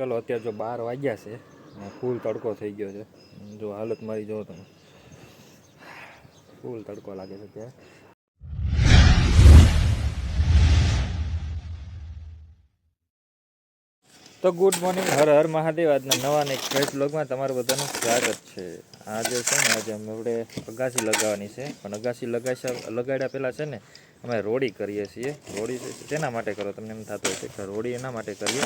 ચલો, અત્યારે જો બાર વાગ્યા છે ફૂલ તડકો થઈ ગયો છે. જો હાલત મારી જો તમે. ફૂલ તડકો લાગે છે ત્યાં તો ગુડ મોર્નિંગ હર હર મહાદેવ. આજના નવા ને ફ્રેશ બ્લોગમાં તમારું બધાનું સ્વાગત છે. આજે છે ને, આજે અમે આપણે અગાસી લગાવવાની છે. પણ અગાસી લગાવી લગાડ્યા પહેલાં છે ને, અમે રોડી કરીએ છીએ. રોડી તેના માટે કરો? તમને એમ થતું હશે કે રોડી એના માટે કરીએ?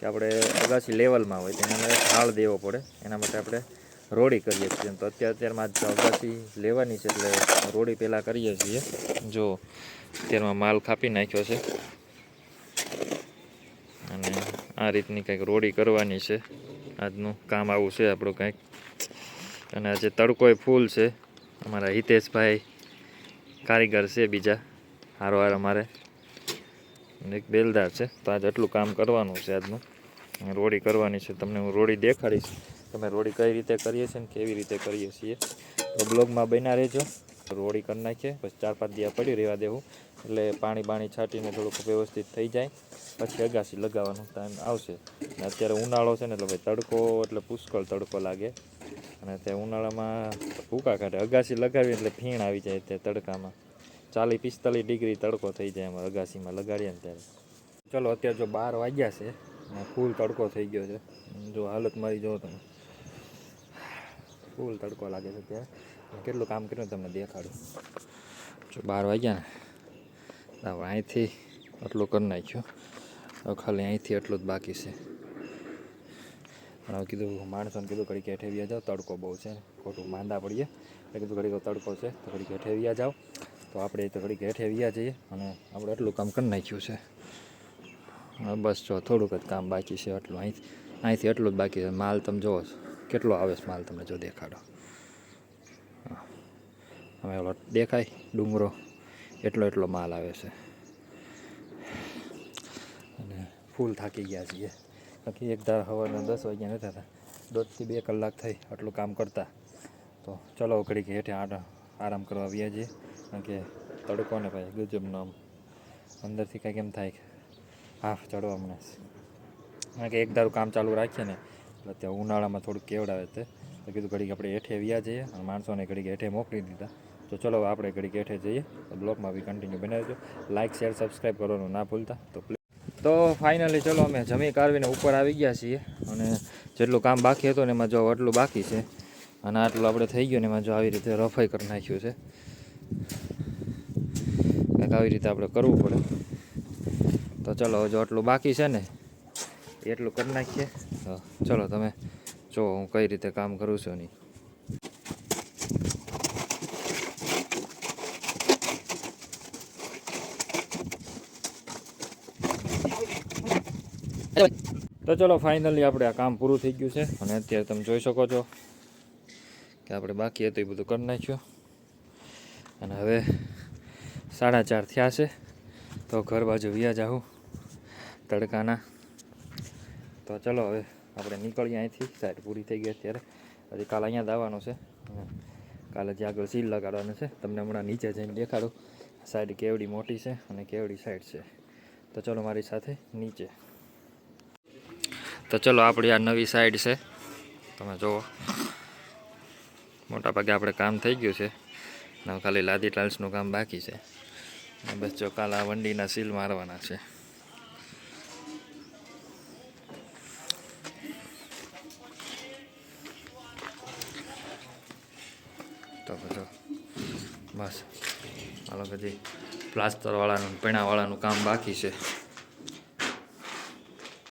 કે આપણે અગાસી લેવલમાં હોય, તેને અમારે ઢાળ દેવો પડે. એના માટે આપણે રોડી કરીએ છીએ. તો અત્યારે અત્યારમાં અગાસી લેવાની છે એટલે રોડી પહેલાં કરીએ છીએ. જો, અત્યારમાં માલ કાપી નાખ્યો છે. અને આ રીતની કંઈક રોડી કરવાની છે. આજનું કામ આવું છે આપણું કંઈક. અને આજે તડકોય ફૂલ છે. અમારા હિતેશભાઈ કારીગર છે બીજા. હારો હાર અમારે એક બેલદાર છે. તો આજે આટલું કામ કરવાનું છે આજનું. રોડી કરવાની છે. તમને હું રોડી દેખાડીશ. તમે રોડી કઈ રીતે કરીએ છીએ ને કેવી રીતે કરીએ છીએ. તો બ્લોગમાં બન્યા રહેજો. રોડી કરી નાખીએ. પછી ચાર પાંચ દિવસ પડી રહેવા દેવું. એટલે પાણી બાણી છાંટીને થોડુંક વ્યવસ્થિત થઈ જાય. પછી અગાસી લગાવવાનો ટાઈમ આવશે. અત્યારે ઉનાળો છે ને એટલે ભાઈ તડકો એટલે પુષ્કળ તડકો લાગે. અને તે ઉનાળામાં ભૂકા કાઢે. અગાસી લગાવી એટલે ફીણ આવી જાય તે તડકામાં. ચાલીસ પિસ્તાલીસ ડિગ્રી તડકો થઈ જાય એમાં અગાસીમાં લગાડીએ ને ત્યારે. ચલો, અત્યારે જો બાર વાગ્યા છે ફૂલ તડકો થઈ ગયો છે. જો હાલત મારી જો તમે. ફૂલ તડકો લાગે છે ત્યારે કેટલું કામ કર્યું તમને દેખાડું. જો બાર વાગ્યા ને. હવે અહીંથી આટલું કરી નાખ્યું. ખાલી અહીંથી એટલું જ બાકી છે. પણ હવે કીધું, માણસોને કીધું, ઘડીક હેઠે વ્યા જાઓ, તડકો બહુ છે ખોટું માંદા પડીએ. એટલે કીધું, ઘડીક તડકો છે, તો ઘડીક હેઠે વ્યા જાઓ. તો આપણે તો ઘડીક હેઠે વ્યા જઈએ અને આપણે એટલું કામ કરી નાખ્યું છે. બસ જો થોડુંક જ કામ બાકી છે એટલું અહીંથી અહીંથી એટલું જ બાકી છે. માલ તમે જુઓ, કેટલો આવે છે માલ તમને જો દેખાડો. હવે ઓલો દેખાય ડુંગરો. એટલો એટલો માલ આવે છે. અને ફૂલ થાકી ગયા છીએ. બાકી એક ધાર સવારના દસ વાગ્યા નથી હતા દોઢથી બે કલાક થઈ આટલું કામ કરતા. તો ચલો ઘડીક હેઠે આરામ કરવા કારણ કે તડકો ને ભાઈ ગજબનો આમ અંદરથી કંઈક એમ થાય કે, હાફ ચડવા મને. કારણ કે એક દારૂ કામ ચાલુ રાખીએ ને, એટલે ત્યાં ઉનાળામાં થોડુંક કેવડાવે તે. તો કીધું ઘડીક આપણે હેઠે વ્યા જઈએ, અને માણસોને ઘડીક હેઠે મોકલી દીધા. તો ચલો આપણે ઘડીક હેઠે જઈએ, તો બ્લોગમાં બી કન્ટિન્યુ બનાવજો. લાઇક શેર સબસ્ક્રાઈબ કરવાનું ના ભૂલતા. તો તો ફાઇનલી ચલો, અમે જમી કારવીને ઉપર આવી ગયા છીએ. અને જેટલું કામ બાકી હતું ને એમાં જો આટલું બાકી છે. અને આટલું આપણે થઈ ગયું ને એમાં જો આવી રીતે રફાઈ કરી નાખ્યું છે. આવી રીતે આપણે કરવું પડે. તો ચલો હજુ આટલું બાકી છે ને, એટલું કરી નાખીએ. ચલો, તમે જો હું કઈ રીતે કામ કરું છું નહીં તો ચલો, ફાઇનલી આપણે આ કામ પૂરું થઈ ગયું છે. અને અત્યારે તમે જોઈ શકો છો કે આપણે બાકી હતું એ બધું કરી નાખ્યું. અને હવે સાડા ચાર થયા છે, તો ઘર બાજુ વ્યા જાઉં તડકાના. તો ચલો હવે આપણે નીકળીએ અહીંથી. સાઈડ પૂરી થઈ ગઈ અત્યારે. હજી કાલે અહીંયા દાવાનું છે. કાલે જે આગળ સીલ લગાડવાનું છે, તમને હમણાં નીચે જઈને દેખાડું. સાઈડ કેવડી મોટી છે અને કેવડી સાઈડ છે. તો ચલો મારી સાથે નીચે. તો ચલો આપણી આ નવી સાઈડ છે. તમે જુઓ મોટા ભાગે આપણે કામ થઈ ગયું છે. ખાલી લાદી ટાઇલ્સનું કામ બાકી છે. બસ જો વંડીના સીલ મારવાના છે. તો બધો બસ. હાલો હજી પ્લાસ્ટરવાળાનું પીણાવાળાનું કામ બાકી છે.